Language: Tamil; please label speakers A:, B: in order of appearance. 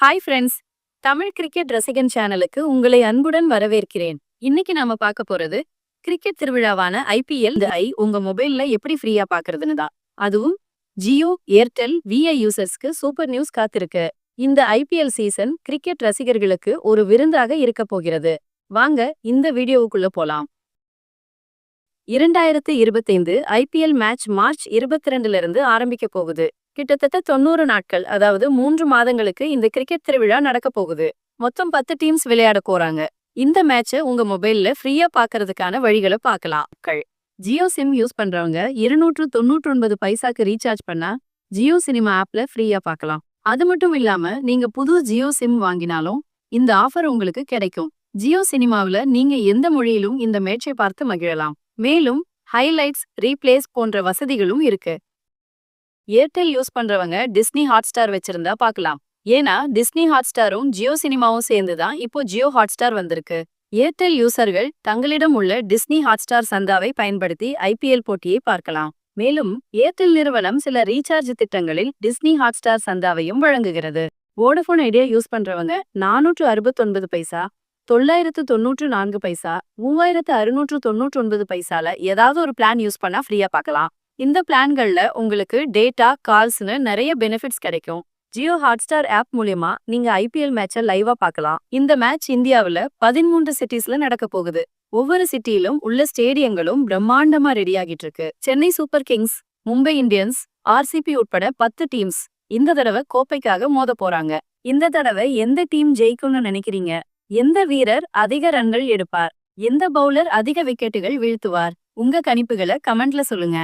A: ஹாய் ஃப்ரெண்ட்ஸ் தமிழ் கிரிக்கெட் ரசிகன் சேனலுக்கு உங்களை அன்புடன் வரவேற்கிறேன். இன்னைக்கு நாம பார்க்க போறது கிரிக்கெட் திருவிழாவான ஐபிஎல் ஐ உங்க மொபைல்ல எப்படி ஃப்ரீயா பாக்குறதுன்னு தான். அதுவும் ஜியோ ஏர்டெல் விஐ யூசர்ஸ்க்கு சூப்பர் நியூஸ் காத்திருக்கு. இந்த ஐபிஎல் சீசன் கிரிக்கெட் ரசிகர்களுக்கு ஒரு விருந்தாக இருக்க போகிறது. வாங்க இந்த வீடியோவுக்குள்ள போலாம். இரண்டாயிரத்து இருபத்தைந்து ஐபிஎல் மேட்ச் மார்ச் இருபத்தி ரெண்டுல இருந்து ஆரம்பிக்க போகுது. கிட்டத்தட்ட தொண்ணூறு நாட்கள் அதாவது மூன்று மாதங்களுக்கு இந்த கிரிக்கெட் திருவிழா நடக்க போகுது. மொத்தம் பத்து டீம்ஸ் விளையாட போறாங்க. இந்த மேட்சை உங்க மொபைல்ல ஃப்ரீயா பாக்குறதுக்கான வழிகளை பார்க்கலாம். கள். ஜியோ சிம் யூஸ் பண்றவங்க இருநூற்று தொண்ணூற்று ஒன்பது பைசாக்கு ரீசார்ஜ் பண்ணா ஜியோ சினிமா ஆப்ல ஃப்ரீயா பார்க்கலாம் அது மட்டும் இல்லாம நீங்க புது ஜியோ சிம் வாங்கினாலும் இந்த ஆஃபர் உங்களுக்கு கிடைக்கும். ஜியோ சினிமாவுல நீங்க எந்த மொழியிலும் இந்த மேட்சை பார்த்து மகிழலாம். மேலும் ஹைலைட்ஸ் ரீப்ளேஸ் போன்ற வசதிகளும் இருக்கு. ஏர்டெல் யூஸ் பண்றவங்க டிஸ்னி ஹாட் ஸ்டார் வச்சிருந்தா பார்க்கலாம் ஏன்னா டிஸ்னி ஹாட்ஸ்டாரும் ஜியோ சினிமாவும் சேர்ந்து தான் இப்போ ஜியோ ஹாட் ஸ்டார் வந்திருக்கு. ஏர்டெல் யூசர்கள் தங்களிடம் உள்ள டிஸ்னி ஹாட் ஸ்டார் சந்தாவை பயன்படுத்தி ஐபிஎல் போட்டியை பார்க்கலாம். மேலும் ஏர்டெல் நிறுவனம் சில ரீசார்ஜ் திட்டங்களில் டிஸ்னி ஹாட்ஸ்டார் சந்தாவையும் வழங்குகிறது. வோடபோன் ஐடியா யூஸ் பண்றவங்க நானூற்று அறுபத்தொன்பது பைசா தொள்ளாயிரத்து தொண்ணூற்று நான்கு பைசா மூவாயிரத்து அறுநூற்று தொண்ணூற்று ஒன்பது பைசால ஏதாவது ஒரு பிளான் யூஸ் பண்ணா ஃப்ரீயா பார்க்கலாம் இந்த பிளான்கள்ல உங்களுக்கு டேட்டா கால்ஸ்னு நிறைய பெனிஃபிட்ஸ் கிடைக்கும். ஜியோ ஹாட்ஸ்டார் ஆப் மூலியமா நீங்க ஐபிஎல் மேட்சை லைவா பார்க்கலாம். இந்த மேட்ச் இந்தியாவுல பதிமூன்று சிட்டிஸ்ல நடக்க போகுது. ஒவ்வொரு சிட்டியிலும் உள்ள ஸ்டேடியங்களும் பிரம்மாண்டமா ரெடி ஆகிட்டு இருக்கு. Chennai super kings Mumbai Indians RCB உட்பட பத்து டீம்ஸ் இந்த தடவை கோப்பைக்காக மோத போறாங்க. இந்த தடவை எந்த டீம் ஜெயிக்கும்னு நினைக்கிறீங்க? எந்த வீரர் அதிக ரன்கள் எடுப்பார்? எந்த பவுலர் அதிக விக்கெட்டுகள் வீழ்த்துவார்? உங்க கணிப்புகளை கமெண்ட்ல சொல்லுங்க.